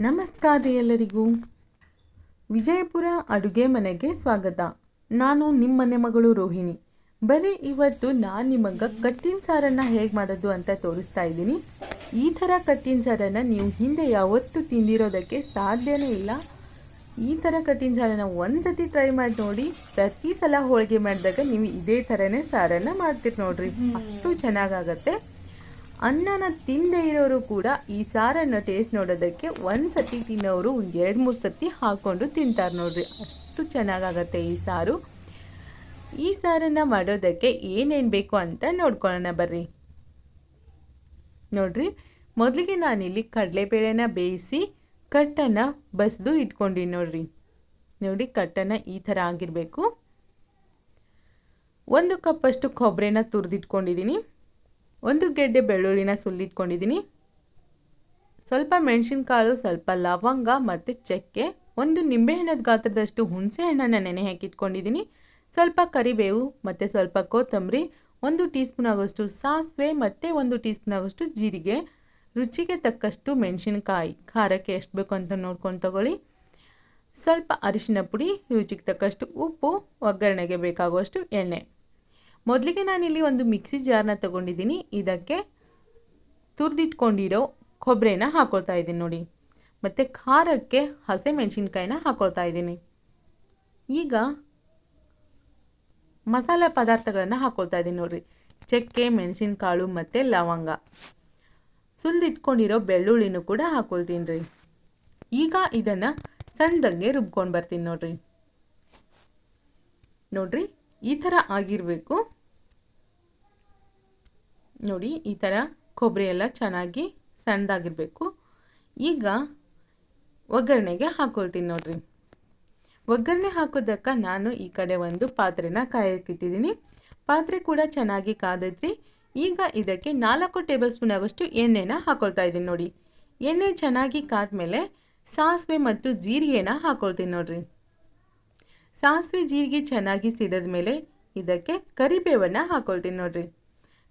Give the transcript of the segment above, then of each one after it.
ನಮಸ್ಕಾರ ಎಲ್ಲರಿಗೂ. ವಿಜಯಪುರ ಅಡುಗೆ ಮನೆಗೆ ಸ್ವಾಗತ. ನಾನು ನಿಮ್ಮ ಮನೆ ಮಗಳು ರೋಹಿಣಿ. ಬರೀ ಇವತ್ತು ನಾನು ನಿಮಗೆ ಕಟ್ಟಿನ ಸಾರನ್ನು ಹೇಗೆ ಮಾಡೋದು ಅಂತ ತೋರಿಸ್ತಾ ಇದ್ದೀನಿ. ಈ ಥರ ಕಟ್ಟಿನ ಸಾರನ್ನು ನೀವು ಹಿಂದೆ ಯಾವತ್ತೂ ತಿಂದಿರೋದಕ್ಕೆ ಸಾಧ್ಯನೇ ಇಲ್ಲ. ಈ ಥರ ಕಟ್ಟಿನ ಸಾರನ್ನು ಒಂದು ಸತಿ ಟ್ರೈ ಮಾಡಿ ನೋಡಿ ಪ್ರತಿ ಸಲ ಹೋಳಿಗೆ ಮಾಡಿದಾಗ ನೀವು ಇದೇ ಥರನೇ ಸಾರನ್ನು ಮಾಡ್ತೀರಿ ನೋಡಿರಿ. ಅಷ್ಟು ಚೆನ್ನಾಗಾಗತ್ತೆ. ಅನ್ನನ ತಿಂದೇ ಇರೋರು ಕೂಡ ಈ ಸಾರನ್ನು ಟೇಸ್ಟ್ ನೋಡೋದಕ್ಕೆ ಒಂದು ಸತಿ ತಿನ್ನೋರು ಒಂದು ಎರಡು, ಮೂರು ಸತಿ ಹಾಕ್ಕೊಂಡು ತಿಂತಾರೆ ನೋಡ್ರಿ. ಅಷ್ಟು ಚೆನ್ನಾಗಾಗತ್ತೆ ಈ ಸಾರು. ಈ ಸಾರನ್ನು ಮಾಡೋದಕ್ಕೆ ಏನೇನು ಬೇಕು ಅಂತ ನೋಡ್ಕೊಳ್ಳೋಣ ಬರ್ರಿ. ನೋಡ್ರಿ, ಮೊದಲಿಗೆ ನಾನಿಲ್ಲಿ ಕಡಲೆಬೇಳೆನ ಬೇಯಿಸಿ ಕಟ್ಟನ್ನು ಬಸ್ದು ಇಟ್ಕೊಂಡಿನಿ ನೋಡ್ರಿ. ನೋಡಿ, ಕಟ್ಟನ್ನು ಈ ಥರ ಆಗಿರಬೇಕು. ಒಂದು ಕಪ್ಪಷ್ಟು ಕೊಬ್ಬರಿನ ತುರಿದಿಟ್ಕೊಂಡಿದ್ದೀನಿ ಒಂದು ಗೆಡ್ಡೆ ಬೆಳ್ಳುಳ್ಳಿನ ಸುಲಿದ್ಕೊಂಡಿದ್ದೀನಿ ಸ್ವಲ್ಪ ಮೆಣಸಿನ್ಕಾಳು, ಸ್ವಲ್ಪ ಲವಂಗ ಮತ್ತು ಚಕ್ಕೆ, ಒಂದು ನಿಂಬೆಹಣ್ಣದ ಗಾತ್ರದಷ್ಟು ಹುಣಸೆ ಹಣ್ಣನ್ನು ನೆನೆ ಹಾಕಿಟ್ಕೊಂಡಿದ್ದೀನಿ. ಸ್ವಲ್ಪ ಕರಿಬೇವು ಮತ್ತು ಸ್ವಲ್ಪ ಕೊತ್ತಂಬರಿ, ಒಂದು ಟೀ ಸ್ಪೂನ್ ಆಗೋಷ್ಟು ಸಾಸಿವೆ ಮತ್ತು ಒಂದು ಟೀ ಸ್ಪೂನ್ ಆಗೋಷ್ಟು ಜೀರಿಗೆ. ರುಚಿಗೆ ತಕ್ಕಷ್ಟು ಮೆಣಸಿನಕಾಯಿ. ಖಾರಕ್ಕೆ ಎಷ್ಟು ಬೇಕು ಅಂತ ನೋಡ್ಕೊಂಡು ತಗೊಳ್ಳಿ. ಸ್ವಲ್ಪ ಅರಿಶಿನ ಪುಡಿ, ರುಚಿಗೆ ತಕ್ಕಷ್ಟು ಉಪ್ಪು, ಒಗ್ಗರಣೆಗೆ ಬೇಕಾಗುವಷ್ಟು ಎಣ್ಣೆ. ಮೊದಲಿಗೆ ನಾನಿಲ್ಲಿ ಒಂದು ಮಿಕ್ಸಿ ಜಾರ್ನ ತಗೊಂಡಿದ್ದೀನಿ. ಇದಕ್ಕೆ ತುರಿದಿಟ್ಕೊಂಡಿರೋ ಕೊಬ್ಬರಿನ ಹಾಕೊಳ್ತಾ ಇದ್ದೀನಿ ನೋಡಿ. ಮತ್ತು ಖಾರಕ್ಕೆ ಹಸೆ ಮೆಣಸಿನ್ಕಾಯಿನ ಹಾಕೊಳ್ತಾ ಇದ್ದೀನಿ. ಈಗ ಮಸಾಲೆ ಪದಾರ್ಥಗಳನ್ನು ಹಾಕೊಳ್ತಾ ಇದ್ದೀನಿ ನೋಡಿರಿ. ಚಕ್ಕೆ, ಮೆಣಸಿನಕಾಳು ಮತ್ತು ಲವಂಗ. ಸುಲಿದಿಟ್ಕೊಂಡಿರೋ ಬೆಳ್ಳುಳ್ಳಿನೂ ಕೂಡ ಹಾಕ್ಕೊಳ್ತೀನಿ ರೀ. ಈಗ ಇದನ್ನು ಸಣ್ಣದಂಗೆ ರುಬ್ಕೊಂಡು ಬರ್ತೀನಿ ನೋಡ್ರಿ. ನೋಡ್ರಿ, ಈ ಥರ ಆಗಿರಬೇಕು. ನೋಡಿ, ಈ ಥರ ಕೊಬ್ಬರಿ ಎಲ್ಲ ಚೆನ್ನಾಗಿ ಸಣ್ಣದಾಗಿರಬೇಕು. ಈಗ ಒಗ್ಗರಣೆಗೆ ಹಾಕ್ಕೊಳ್ತೀನಿ ನೋಡಿರಿ. ಒಗ್ಗರಣೆ ಹಾಕೋದಕ್ಕೆ ನಾನು ಈ ಕಡೆ ಒಂದು ಪಾತ್ರೆನ ಕಾಯಕ್ಕಿಟ್ಟಿದ್ದೀನಿ ಪಾತ್ರೆ ಕೂಡ ಚೆನ್ನಾಗಿ ಕಾದೈತ್ರಿ. ಈಗ ಇದಕ್ಕೆ ನಾಲ್ಕು ಟೇಬಲ್ ಸ್ಪೂನ್ ಆಗೋಷ್ಟು ಎಣ್ಣೆನ ಹಾಕೊಳ್ತಾ ಇದ್ದೀನಿ ನೋಡಿ. ಎಣ್ಣೆ ಚೆನ್ನಾಗಿ ಕಾದ್ಮೇಲೆ ಸಾಸಿವೆ ಮತ್ತು ಜೀರಿಗೆನ ಹಾಕ್ಕೊಳ್ತೀನಿ ನೋಡಿರಿ. ಸಾಸಿವೆ, ಜೀರಿಗೆ ಚೆನ್ನಾಗಿ ಸಿಡಿದ ಮೇಲೆ ಇದಕ್ಕೆ ಕರಿಬೇವನ್ನು ಹಾಕ್ಕೊಳ್ತೀನಿ ನೋಡ್ರಿ.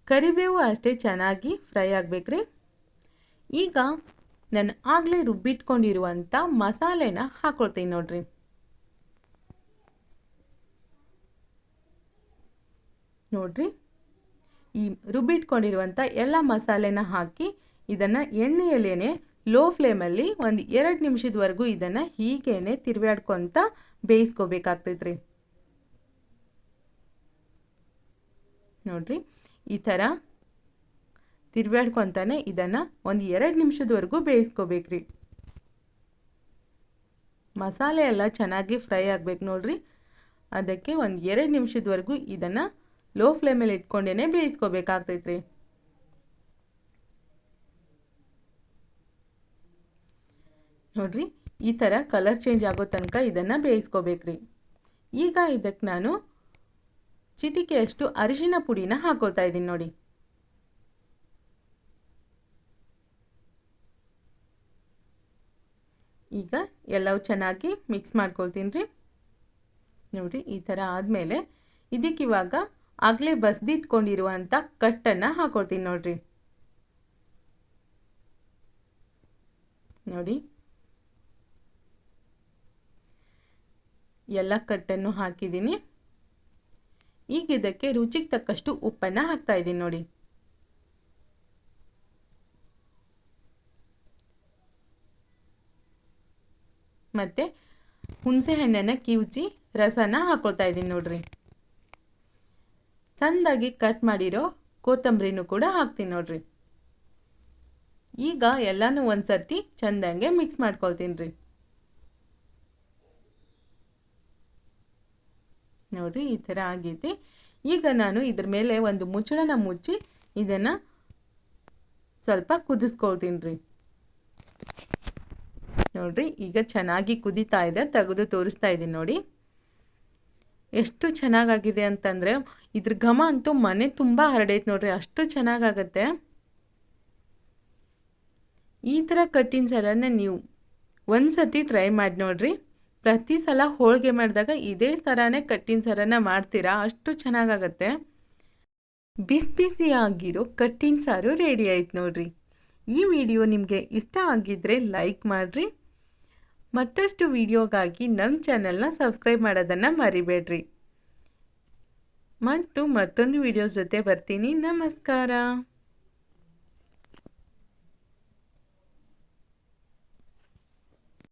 ಕರಿಬೇವು ಅಷ್ಟೇ ಚೆನ್ನಾಗಿ ಫ್ರೈ ಆಗಬೇಕ್ರಿ. ಈಗ ನಾನು ಆಗಲೇ ರುಬ್ಬಿಟ್ಕೊಂಡಿರುವಂಥ ಮಸಾಲೆನ ಹಾಕ್ಕೊಳ್ತೀನಿ ನೋಡ್ರಿ. ನೋಡ್ರಿ, ಈ ರುಬ್ಬಿಟ್ಕೊಂಡಿರುವಂಥ ಎಲ್ಲ ಮಸಾಲೆನ ಹಾಕಿ ಇದನ್ನು ಎಣ್ಣೆಯಲ್ಲೇ ಲೋ ಫ್ಲೇಮಲ್ಲಿ ಒಂದು ಎರಡು ನಿಮಿಷದವರೆಗೂ ಇದನ್ನು ಹೀಗೇನೆ ತಿರುವಾಡ್ಕೊತ ಬೇಯಿಸ್ಕೋಬೇಕಾಗ್ತೈತ್ರಿ. ನೋಡ್ರಿ ಈ ಥರ ತಿರ್ವಾಡ್ಕೊತಾನೆ ಇದನ್ನು ಒಂದು ಎರಡು ನಿಮಿಷದವರೆಗೂ ಬೇಯಿಸ್ಕೋಬೇಕ್ರಿ. ಮಸಾಲೆ ಎಲ್ಲ ಚೆನ್ನಾಗಿ ಫ್ರೈ ಆಗಬೇಕು ನೋಡ್ರಿ. ಅದಕ್ಕೆ ಒಂದು ಎರಡು ನಿಮಿಷದವರೆಗೂ ಇದನ್ನು ಲೋ ಫ್ಲೇಮಲ್ಲಿ ಇಟ್ಕೊಂಡೇ ಬೇಯಿಸ್ಕೋಬೇಕಾಗ್ತೈತ್ರಿ. ನೋಡ್ರಿ, ಈ ಥರ ಕಲರ್ ಚೇಂಜ್ ಆಗೋ ತನಕ ಇದನ್ನು ಬೇಯಿಸ್ಕೋಬೇಕ್ರಿ. ಈಗ ಇದಕ್ಕೆ ನಾನು ಚಿಟಿಕೆಯಷ್ಟು ಅರಿಶಿನ ಪುಡಿನ ಹಾಕೊಳ್ತಾ ಇದ್ದೀನಿ ನೋಡಿ. ಈಗ ಎಲ್ಲವೂ ಚೆನ್ನಾಗಿ ಮಿಕ್ಸ್ ಮಾಡ್ಕೊಳ್ತೀನಿ ರೀ. ಈ ಥರ ಆದಮೇಲೆ ಇದಕ್ಕಿವಾಗ ಆಗಲೇ ಬಸ್ದಿಟ್ಕೊಂಡಿರುವಂಥ ಕಟ್ಟನ್ನು ಹಾಕೊಳ್ತೀನಿ ನೋಡಿರಿ. ನೋಡಿ. ಎಲ್ಲ ಕಟ್ಟನ್ನು ಹಾಕಿದ್ದೀನಿ. ಈಗ ಇದಕ್ಕೆ ರುಚಿಗೆ ತಕ್ಕಷ್ಟು ಉಪ್ಪನ್ನು ಹಾಕ್ತಾ ಇದ್ದೀನಿ ನೋಡಿ. ಮತ್ತೆ ಹುಣಸೆ ಹಣ್ಣನ್ನು ಕಿವುಚಿ ರಸನ ಹಾಕೊಳ್ತಾ ಇದ್ದೀನಿ ನೋಡ್ರಿ. ಚಂದಾಗಿ ಕಟ್ ಮಾಡಿರೋ ಕೊತ್ತಂಬರಿನೂ ಕೂಡ ಹಾಕ್ತೀನಿ ನೋಡ್ರಿ. ಈಗ ಎಲ್ಲನೂ ಒಂದು ಚಂದಂಗೆ ಚೆಂದಂಗೆ ಮಿಕ್ಸ್ ಮಾಡ್ಕೊಳ್ತೀನಿ ರೀ. ನೋಡಿರಿ ಈ ಥರ ಆಗೈತಿ. ಈಗ ನಾನು ಇದ್ರ ಮೇಲೆ ಒಂದು ಮುಚ್ಚಳನ ಮುಚ್ಚಿ ಇದನ್ನು ಸ್ವಲ್ಪ ಕುದಿಸ್ಕೊಳ್ತೀನಿ ರೀ ನೋಡಿರಿ, ಈಗ ಚೆನ್ನಾಗಿ ಕುದಿತಾ ಇದೆ, ತೆಗೆದು ತೋರಿಸ್ತಾ ಇದ್ದೀನಿ ನೋಡಿ. ಎಷ್ಟು ಚೆನ್ನಾಗಾಗಿದೆ ಅಂತಂದರೆ, ಇದ್ರ ಘಮ ಅಂತೂ ಮನೆ ತುಂಬ ಹರಡೈತೆ ನೋಡ್ರಿ, ಅಷ್ಟು ಚೆನ್ನಾಗಾಗತ್ತೆ. ಈ ಥರ ಕಟ್ಟಿನ ಸರನ್ನ ನೀವು ಒಂದು ಸತಿ ಟ್ರೈ ಮಾಡಿ ನೋಡ್ರಿ. ಪ್ರತಿ ಸಲ ಹೋಳಿಗೆ ಮಾಡಿದಾಗ ಇದೇ ಥರನೇ ಕಟ್ಟಿನ ಸರನ ಮಾಡ್ತೀರಾ? ಅಷ್ಟು ಚೆನ್ನಾಗಾಗತ್ತೆ. ಬಿಸಿ ಬಿಸಿಯಾಗಿರೋ ಕಟ್ಟಿನ ಸಾರು ರೆಡಿ ಆಯ್ತು ನೋಡ್ರಿ. ಈ ವಿಡಿಯೋ ನಿಮಗೆ ಇಷ್ಟ ಆಗಿದ್ದರೆ ಲೈಕ್ ಮಾಡಿರಿ. ಮತ್ತಷ್ಟು ವಿಡಿಯೋಗಾಗಿ ನಮ್ಮ ಚಾನಲ್ನ ಸಬ್ಸ್ಕ್ರೈಬ್ ಮಾಡೋದನ್ನು ಮರಿಬೇಡ್ರಿ. ಮತ್ತು ಮತ್ತೊಂದು ವಿಡಿಯೋ ಜೊತೆ ಬರ್ತೀನಿ. ನಮಸ್ಕಾರ.